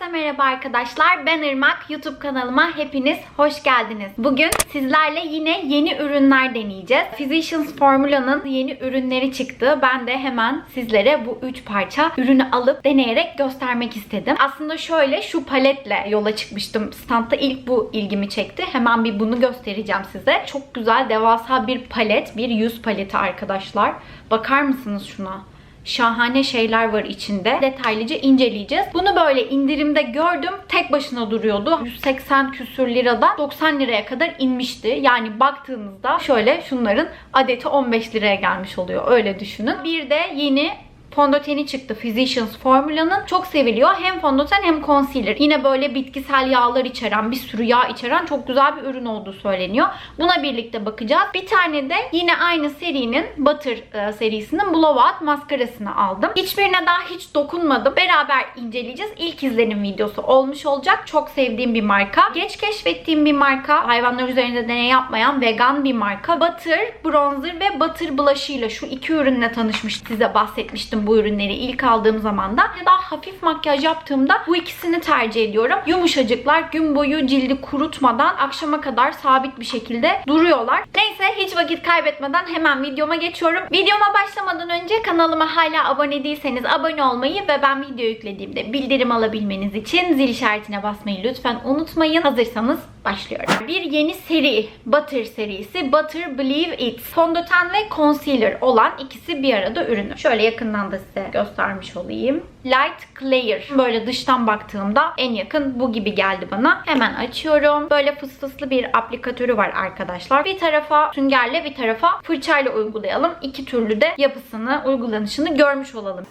Herkese merhaba arkadaşlar. Ben Irmak. YouTube kanalıma hepiniz hoş geldiniz. Bugün sizlerle yine yeni ürünler deneyeceğiz. Physicians Formula'nın yeni ürünleri çıktı. Ben de hemen sizlere bu 3 parça ürünü alıp deneyerek göstermek istedim. Aslında şöyle şu paletle yola çıkmıştım. Standta ilk bu ilgimi çekti. Hemen bir bunu göstereceğim size. Çok güzel devasa bir palet. Bir yüz paleti arkadaşlar. Bakar mısınız şuna? Şahane şeyler var içinde. Detaylıca inceleyeceğiz. Bunu böyle indirimde gördüm. Tek başına duruyordu. 180 küsür lirada 90 liraya kadar inmişti. Yani baktığınızda şöyle şunların adeti 15 liraya gelmiş oluyor. Öyle düşünün. Bir de yeni fondöteni çıktı Physicians Formula'nın. Çok seviliyor. Hem fondöten hem concealer. Yine böyle bitkisel yağlar içeren, bir sürü yağ içeren çok güzel bir ürün olduğu söyleniyor. Buna birlikte bakacağız. Bir tane de yine aynı serinin Butter e, serisinin Blowout maskarasını aldım. Hiçbirine daha hiç dokunmadım. Beraber inceleyeceğiz. İlk izlenim videosu olmuş olacak. Çok sevdiğim bir marka. Geç keşfettiğim bir marka. Hayvanlar üzerinde deney yapmayan vegan bir marka. Butter Bronzer ve Butter Blush şu iki ürünle tanışmış. Size bahsetmiştim bu ürünleri ilk aldığım zaman da. Daha hafif makyaj yaptığımda bu ikisini tercih ediyorum. Yumuşacıklar gün boyu cildi kurutmadan akşama kadar sabit bir şekilde duruyorlar. Neyse hiç vakit kaybetmeden hemen videoma geçiyorum. Videoma başlamadan önce kanalıma hala abone değilseniz abone olmayı ve ben video yüklediğimde bildirim alabilmeniz için zil işaretine basmayı lütfen unutmayın. Hazırsanız başlıyorum. Bir yeni seri Butter serisi Butter Believe It. Fondöten ve concealer olan ikisi bir arada ürünü. Şöyle yakından da size göstermiş olayım. Light Clear. Böyle dıştan baktığımda en yakın bu gibi geldi bana. Hemen açıyorum. Böyle fıs fıslı bir aplikatörü var arkadaşlar. Bir tarafa süngerle bir tarafa fırçayla uygulayalım. İki türlü de yapısını, uygulanışını görmüş olalım.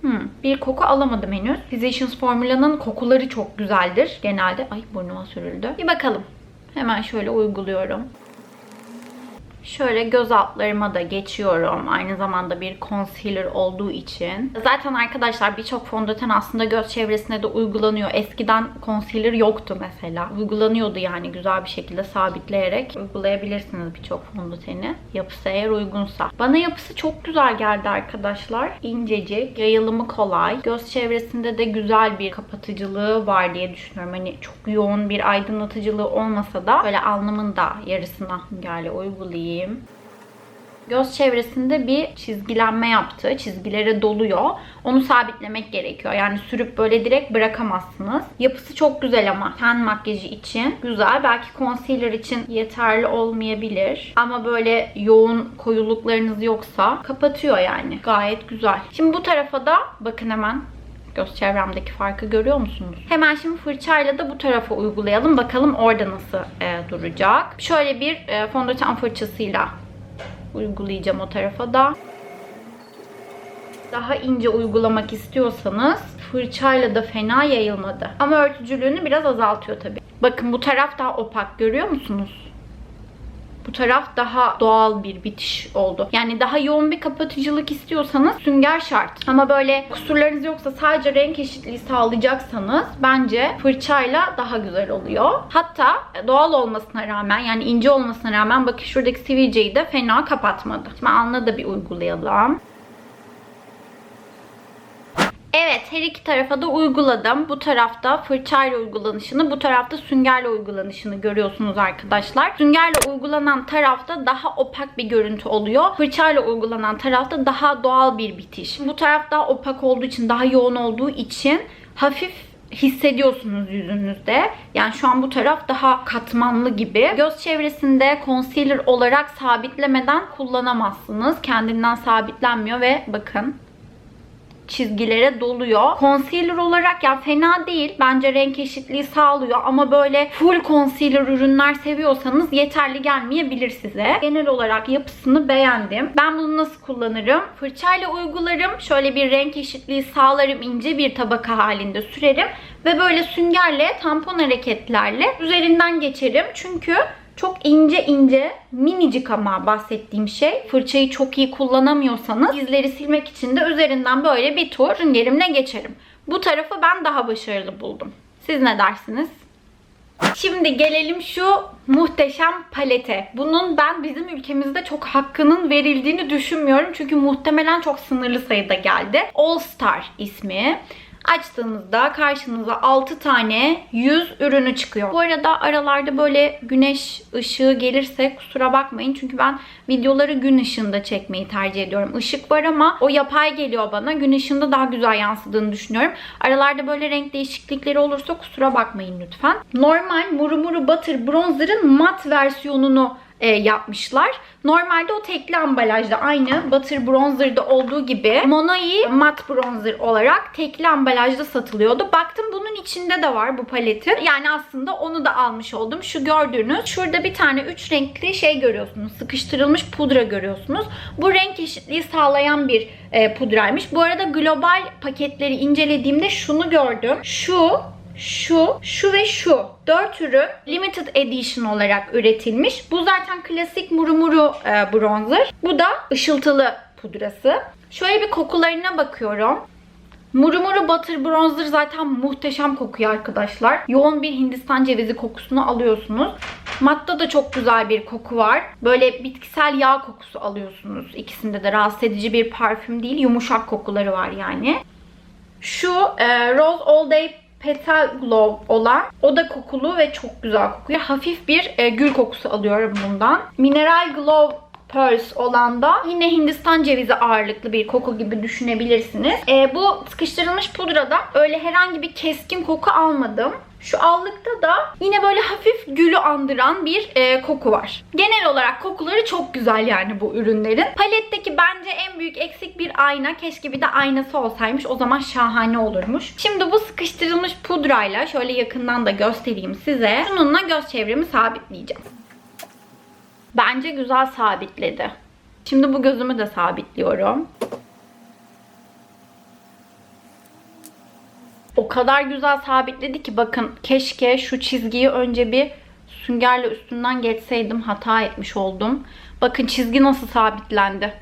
Hmm, bir koku alamadım henüz. Physicians Formula'nın kokuları çok güzeldir genelde. Ay burnuma sürüldü. Bir bakalım. Hemen şöyle uyguluyorum. Şöyle göz altlarıma da geçiyorum. Aynı zamanda bir concealer olduğu için. Zaten arkadaşlar birçok fondöten aslında göz çevresine de uygulanıyor. Eskiden concealer yoktu mesela. Uygulanıyordu yani güzel bir şekilde sabitleyerek uygulayabilirsiniz birçok fondöteni. Yapısı eğer uygunsa. Bana yapısı çok güzel geldi arkadaşlar. İncecik, yayılımı kolay. Göz çevresinde de güzel bir kapatıcılığı var diye düşünüyorum. Hani çok yoğun bir aydınlatıcılığı olmasa da böyle alnımın da yarısına böyle uygulayayım. Göz çevresinde bir çizgilenme yaptı. Çizgilere doluyor. Onu sabitlemek gerekiyor. Yani sürüp böyle direkt bırakamazsınız. Yapısı çok güzel ama ten makyajı için güzel. Belki concealer için yeterli olmayabilir. Ama böyle yoğun koyuluklarınız yoksa kapatıyor yani. Gayet güzel. Şimdi bu tarafa da bakın hemen göz çevremdeki farkı görüyor musunuz? Hemen şimdi fırçayla da bu tarafa uygulayalım. Bakalım orada nasıl e, duracak. Şöyle bir e, fondöten fırçasıyla uygulayacağım o tarafa da. Daha ince uygulamak istiyorsanız fırçayla da fena yayılmadı. Ama örtücülüğünü biraz azaltıyor tabii. Bakın bu taraf daha opak görüyor musunuz? Bu taraf daha doğal bir bitiş oldu. Yani daha yoğun bir kapatıcılık istiyorsanız sünger şart. Ama böyle kusurlarınız yoksa sadece renk eşitliği sağlayacaksanız bence fırçayla daha güzel oluyor. Hatta doğal olmasına rağmen yani ince olmasına rağmen bakın şuradaki sivilceyi de fena kapatmadı. Şimdi alnına da bir uygulayalım. Evet her iki tarafa da uyguladım. Bu tarafta fırçayla uygulanışını, bu tarafta süngerle uygulanışını görüyorsunuz arkadaşlar. Süngerle uygulanan tarafta daha opak bir görüntü oluyor. Fırçayla uygulanan tarafta daha doğal bir bitiş. Bu taraf daha opak olduğu için, daha yoğun olduğu için hafif hissediyorsunuz yüzünüzde. Yani şu an bu taraf daha katmanlı gibi. Göz çevresinde concealer olarak sabitlemeden kullanamazsınız. Kendinden sabitlenmiyor ve bakın çizgilere doluyor. Concealer olarak ya fena değil. Bence renk eşitliği sağlıyor ama böyle full concealer ürünler seviyorsanız yeterli gelmeyebilir size. Genel olarak yapısını beğendim. Ben bunu nasıl kullanırım? Fırçayla uygularım. Şöyle bir renk eşitliği sağlarım. ince bir tabaka halinde sürerim. Ve böyle süngerle, tampon hareketlerle üzerinden geçerim. Çünkü çok ince ince, minicik ama bahsettiğim şey. Fırçayı çok iyi kullanamıyorsanız izleri silmek için de üzerinden böyle bir tur süngerimle geçerim. Bu tarafı ben daha başarılı buldum. Siz ne dersiniz? Şimdi gelelim şu muhteşem palete. Bunun ben bizim ülkemizde çok hakkının verildiğini düşünmüyorum. Çünkü muhtemelen çok sınırlı sayıda geldi. All Star ismi. Açtığınızda karşınıza 6 tane yüz ürünü çıkıyor. Bu arada aralarda böyle güneş ışığı gelirse kusura bakmayın. Çünkü ben videoları gün ışığında çekmeyi tercih ediyorum. Işık var ama o yapay geliyor bana. Gün ışığında daha güzel yansıdığını düşünüyorum. Aralarda böyle renk değişiklikleri olursa kusura bakmayın lütfen. Normal Muru Muru Butter Bronzer'ın mat versiyonunu e, yapmışlar. Normalde o tekli ambalajda aynı Butter Bronzer'da olduğu gibi Monoi Matte Bronzer olarak tekli ambalajda satılıyordu. Baktım bunun içinde de var bu paletin. Yani aslında onu da almış oldum. Şu gördüğünüz şurada bir tane 3 renkli şey görüyorsunuz. Sıkıştırılmış pudra görüyorsunuz. Bu renk eşitliği sağlayan bir e, pudraymış. Bu arada global paketleri incelediğimde şunu gördüm. Şu şu, şu ve şu. Dört ürün limited edition olarak üretilmiş. Bu zaten klasik murumuru e, bronzer. Bu da ışıltılı pudrası. Şöyle bir kokularına bakıyorum. Murumuru Butter Bronzer zaten muhteşem kokuyor arkadaşlar. Yoğun bir Hindistan cevizi kokusunu alıyorsunuz. Matta da çok güzel bir koku var. Böyle bitkisel yağ kokusu alıyorsunuz. İkisinde de rahatsız edici bir parfüm değil. Yumuşak kokuları var yani. Şu e, Rose All Day Petal Glow olan o da kokulu ve çok güzel kokuyor. Hafif bir e, gül kokusu alıyorum bundan. Mineral Glow Pearls olan da yine Hindistan cevizi ağırlıklı bir koku gibi düşünebilirsiniz. E, bu sıkıştırılmış pudrada öyle herhangi bir keskin koku almadım. Şu allıkta da yine böyle hafif gülü andıran bir e, koku var. Genel olarak kokuları çok güzel yani bu ürünlerin. Paletteki bence en büyük eksik bir ayna. Keşke bir de aynası olsaymış. O zaman şahane olurmuş. Şimdi bu sıkıştırılmış pudrayla şöyle yakından da göstereyim size. Bununla göz çevremi sabitleyeceğim. Bence güzel sabitledi. Şimdi bu gözümü de sabitliyorum. O kadar güzel sabitledi ki bakın keşke şu çizgiyi önce bir süngerle üstünden geçseydim hata etmiş oldum. Bakın çizgi nasıl sabitlendi.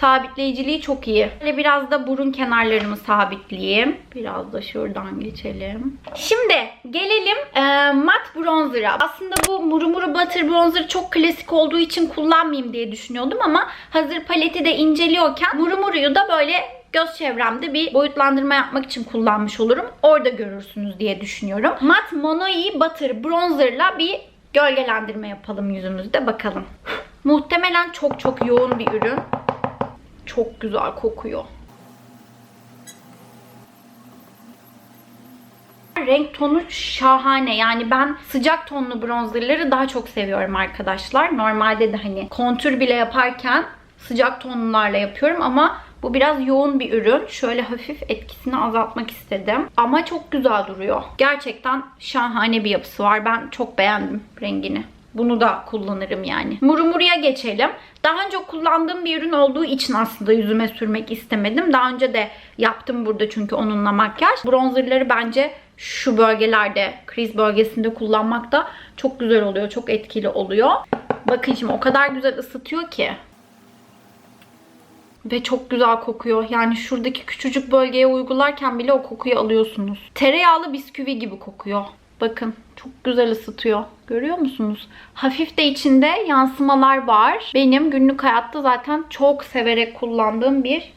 Sabitleyiciliği çok iyi. Böyle biraz da burun kenarlarımı sabitleyeyim. Biraz da şuradan geçelim. Şimdi gelelim e, mat bronzer'a. Aslında bu Murumuru Butter Bronzer çok klasik olduğu için kullanmayayım diye düşünüyordum ama hazır paleti de inceliyorken Murumuru'yu da böyle göz çevremde bir boyutlandırma yapmak için kullanmış olurum. Orada görürsünüz diye düşünüyorum. Mat Monoi Butter Bronzer'la bir gölgelendirme yapalım yüzümüzde bakalım. Muhtemelen çok çok yoğun bir ürün. Çok güzel kokuyor. Renk tonu şahane. Yani ben sıcak tonlu bronzerları daha çok seviyorum arkadaşlar. Normalde de hani kontür bile yaparken sıcak tonlarla yapıyorum ama bu biraz yoğun bir ürün. Şöyle hafif etkisini azaltmak istedim. Ama çok güzel duruyor. Gerçekten şahane bir yapısı var. Ben çok beğendim rengini. Bunu da kullanırım yani. Murumuruya geçelim. Daha önce kullandığım bir ürün olduğu için aslında yüzüme sürmek istemedim. Daha önce de yaptım burada çünkü onunla makyaj. Bronzerları bence şu bölgelerde, kriz bölgesinde kullanmak da çok güzel oluyor. Çok etkili oluyor. Bakın şimdi o kadar güzel ısıtıyor ki. Ve çok güzel kokuyor. Yani şuradaki küçücük bölgeye uygularken bile o kokuyu alıyorsunuz. Tereyağlı bisküvi gibi kokuyor. Bakın çok güzel ısıtıyor. Görüyor musunuz? Hafif de içinde yansımalar var. Benim günlük hayatta zaten çok severek kullandığım bir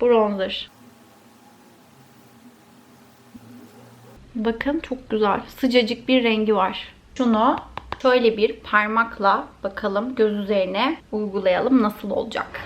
bronzer. Bakın çok güzel. Sıcacık bir rengi var. Şunu şöyle bir parmakla bakalım göz üzerine uygulayalım nasıl olacak.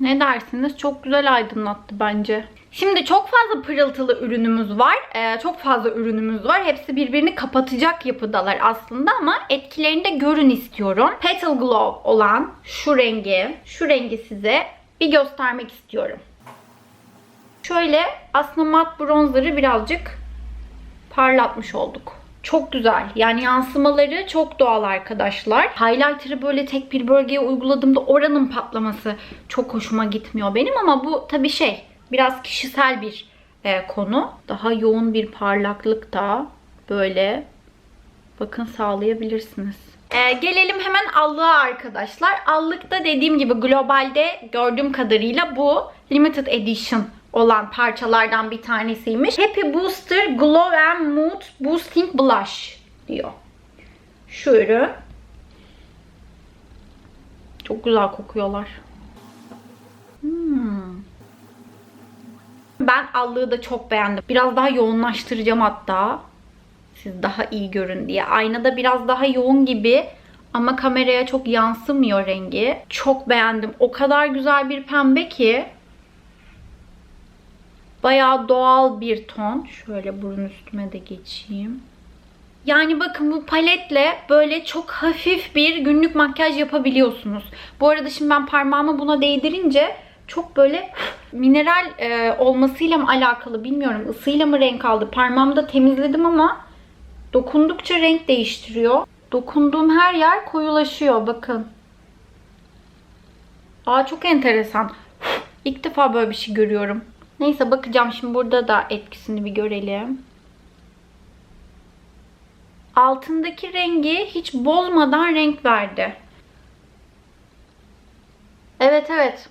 Ne dersiniz? Çok güzel aydınlattı bence. Şimdi çok fazla pırıltılı ürünümüz var. Ee, çok fazla ürünümüz var. Hepsi birbirini kapatacak yapıdalar aslında ama etkilerini de görün istiyorum. Petal Glow olan şu rengi, şu rengi size bir göstermek istiyorum. Şöyle aslında mat bronzer'ı birazcık parlatmış olduk. Çok güzel. Yani yansımaları çok doğal arkadaşlar. Highlighter'ı böyle tek bir bölgeye uyguladığımda oranın patlaması çok hoşuma gitmiyor benim ama bu tabii şey biraz kişisel bir e, konu. Daha yoğun bir parlaklık da böyle bakın sağlayabilirsiniz. Ee, gelelim hemen allığa arkadaşlar. Allıkta dediğim gibi globalde gördüğüm kadarıyla bu limited edition olan parçalardan bir tanesiymiş. Happy Booster Glow and Mood Boosting Blush diyor. Şu ürün. Çok güzel kokuyorlar. Hmm. Ben allığı da çok beğendim. Biraz daha yoğunlaştıracağım hatta. Siz daha iyi görün diye. Aynada biraz daha yoğun gibi ama kameraya çok yansımıyor rengi. Çok beğendim. O kadar güzel bir pembe ki. Bayağı doğal bir ton. Şöyle burun üstüme de geçeyim. Yani bakın bu paletle böyle çok hafif bir günlük makyaj yapabiliyorsunuz. Bu arada şimdi ben parmağımı buna değdirince çok böyle mineral e, olmasıyla mı alakalı bilmiyorum. Isıyla mı renk aldı? Parmağımda temizledim ama dokundukça renk değiştiriyor. Dokunduğum her yer koyulaşıyor bakın. Aa çok enteresan. İlk defa böyle bir şey görüyorum. Neyse bakacağım şimdi burada da etkisini bir görelim. Altındaki rengi hiç bozmadan renk verdi. Evet evet.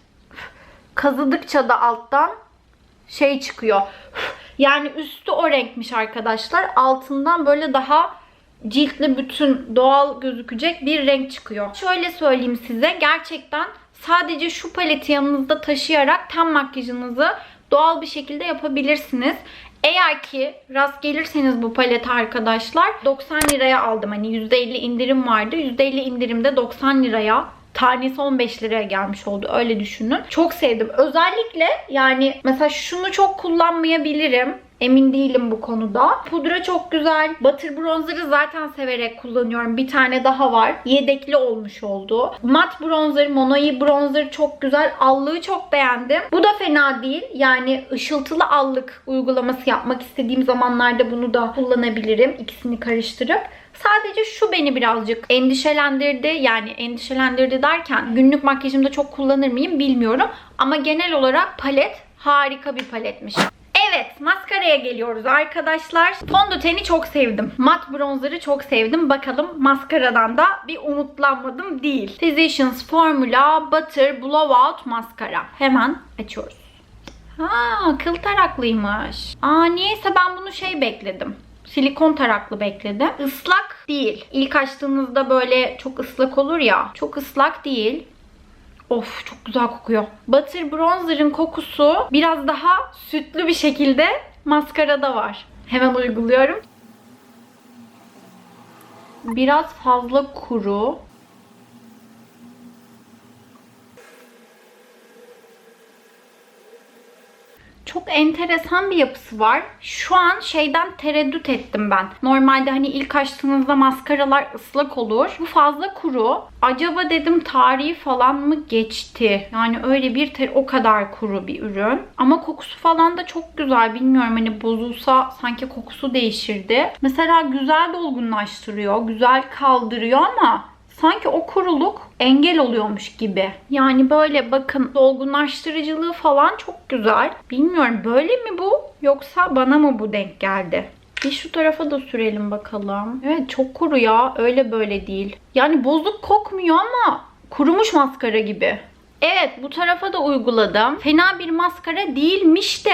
Kazıdıkça da alttan şey çıkıyor. Yani üstü o renkmiş arkadaşlar. Altından böyle daha ciltle bütün doğal gözükecek bir renk çıkıyor. Şöyle söyleyeyim size. Gerçekten sadece şu paleti yanınızda taşıyarak ten makyajınızı doğal bir şekilde yapabilirsiniz. Eğer ki rast gelirseniz bu paleti arkadaşlar 90 liraya aldım. Hani %50 indirim vardı. %50 indirimde 90 liraya tanesi 15 liraya gelmiş oldu. Öyle düşünün. Çok sevdim. Özellikle yani mesela şunu çok kullanmayabilirim. Emin değilim bu konuda. Pudra çok güzel. Butter bronzer'ı zaten severek kullanıyorum. Bir tane daha var. Yedekli olmuş oldu. Mat bronzer, Monoi bronzer çok güzel. Allığı çok beğendim. Bu da fena değil. Yani ışıltılı allık uygulaması yapmak istediğim zamanlarda bunu da kullanabilirim. İkisini karıştırıp. Sadece şu beni birazcık endişelendirdi. Yani endişelendirdi derken günlük makyajımda çok kullanır mıyım bilmiyorum. Ama genel olarak palet harika bir paletmiş. Evet maskaraya geliyoruz arkadaşlar. Fondöteni çok sevdim. Mat bronzer'ı çok sevdim. Bakalım maskaradan da bir umutlanmadım değil. Physicians Formula Butter Blowout Maskara. Hemen açıyoruz. Ha kıl taraklıymış. Aa niyeyse ben bunu şey bekledim. Silikon taraklı bekledim. Islak değil. İlk açtığınızda böyle çok ıslak olur ya. Çok ıslak değil. Of çok güzel kokuyor. Butter Bronzer'ın kokusu biraz daha sütlü bir şekilde maskarada var. Hemen uyguluyorum. Biraz fazla kuru. Çok enteresan bir yapısı var. Şu an şeyden tereddüt ettim ben. Normalde hani ilk açtığınızda maskaralar ıslak olur. Bu fazla kuru. Acaba dedim tarihi falan mı geçti? Yani öyle bir ter- o kadar kuru bir ürün. Ama kokusu falan da çok güzel. Bilmiyorum hani bozulsa sanki kokusu değişirdi. Mesela güzel dolgunlaştırıyor. Güzel kaldırıyor ama sanki o kuruluk engel oluyormuş gibi. Yani böyle bakın dolgunlaştırıcılığı falan çok güzel. Bilmiyorum böyle mi bu yoksa bana mı bu denk geldi? Bir şu tarafa da sürelim bakalım. Evet çok kuru ya. Öyle böyle değil. Yani bozuk kokmuyor ama kurumuş maskara gibi. Evet bu tarafa da uyguladım. Fena bir maskara değilmiş de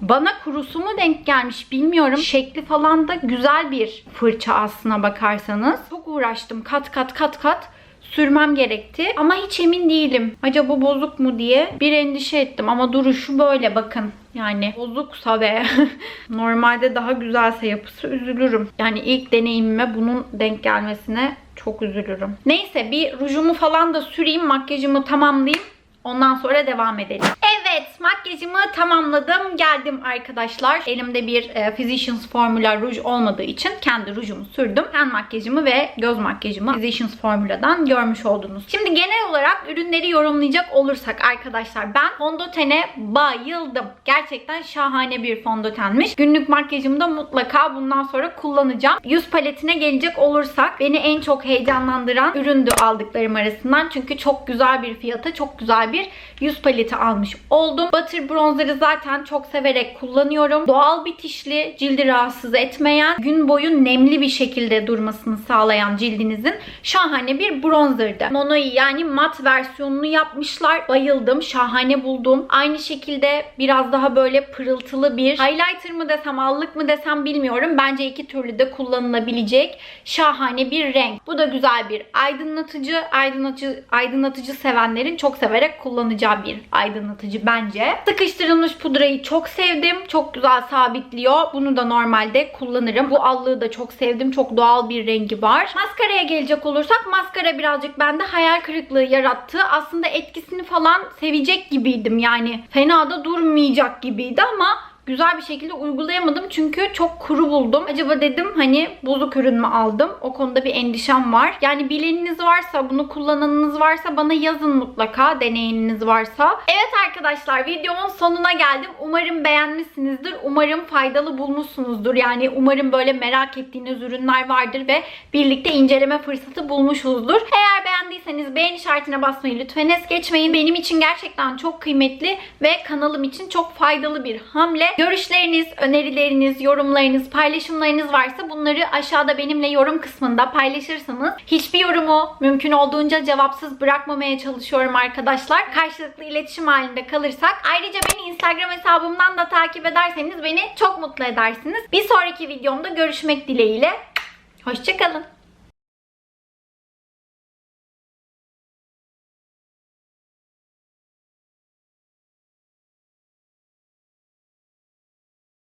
bana kurusu mu denk gelmiş bilmiyorum. Şekli falan da güzel bir fırça aslına bakarsanız. Çok uğraştım kat kat kat kat sürmem gerekti. Ama hiç emin değilim. Acaba bozuk mu diye bir endişe ettim. Ama duruşu böyle bakın. Yani bozuksa ve normalde daha güzelse yapısı üzülürüm. Yani ilk deneyimime bunun denk gelmesine çok üzülürüm. Neyse bir rujumu falan da süreyim. Makyajımı tamamlayayım. Ondan sonra devam edelim. Evet makyajımı tamamladım. Geldim arkadaşlar. Elimde bir e, Physicians Formula ruj olmadığı için kendi rujumu sürdüm. Ten makyajımı ve göz makyajımı Physicians Formula'dan görmüş oldunuz. Şimdi genel olarak ürünleri yorumlayacak olursak arkadaşlar ben fondötene bayıldım. Gerçekten şahane bir fondötenmiş. Günlük makyajımda mutlaka bundan sonra kullanacağım. Yüz paletine gelecek olursak beni en çok heyecanlandıran üründü aldıklarım arasından. Çünkü çok güzel bir fiyata çok güzel bir yüz paleti almış. Butter bronzer'ı zaten çok severek kullanıyorum. Doğal bitişli, cildi rahatsız etmeyen, gün boyu nemli bir şekilde durmasını sağlayan cildinizin şahane bir bronzer'dı. Monoi yani mat versiyonunu yapmışlar. Bayıldım. Şahane buldum. Aynı şekilde biraz daha böyle pırıltılı bir highlighter mı desem allık mı desem bilmiyorum. Bence iki türlü de kullanılabilecek şahane bir renk. Bu da güzel bir aydınlatıcı. Aydınlatıcı, aydınlatıcı sevenlerin çok severek kullanacağı bir aydınlatıcı bence. Sıkıştırılmış pudrayı çok sevdim. Çok güzel sabitliyor. Bunu da normalde kullanırım. Bu allığı da çok sevdim. Çok doğal bir rengi var. Maskaraya gelecek olursak maskara birazcık bende hayal kırıklığı yarattı. Aslında etkisini falan sevecek gibiydim. Yani fena da durmayacak gibiydi ama güzel bir şekilde uygulayamadım çünkü çok kuru buldum. Acaba dedim hani bozuk ürün mü aldım? O konuda bir endişem var. Yani bileniniz varsa, bunu kullananınız varsa bana yazın mutlaka deneyiminiz varsa. Evet arkadaşlar videomun sonuna geldim. Umarım beğenmişsinizdir. Umarım faydalı bulmuşsunuzdur. Yani umarım böyle merak ettiğiniz ürünler vardır ve birlikte inceleme fırsatı bulmuşuzdur. Eğer beğendiyseniz beğen işaretine basmayı lütfen es geçmeyin. Benim için gerçekten çok kıymetli ve kanalım için çok faydalı bir hamle. Görüşleriniz, önerileriniz, yorumlarınız, paylaşımlarınız varsa bunları aşağıda benimle yorum kısmında paylaşırsanız hiçbir yorumu mümkün olduğunca cevapsız bırakmamaya çalışıyorum arkadaşlar. Karşılıklı iletişim halinde kalırsak. Ayrıca beni Instagram hesabımdan da takip ederseniz beni çok mutlu edersiniz. Bir sonraki videomda görüşmek dileğiyle. Hoşçakalın.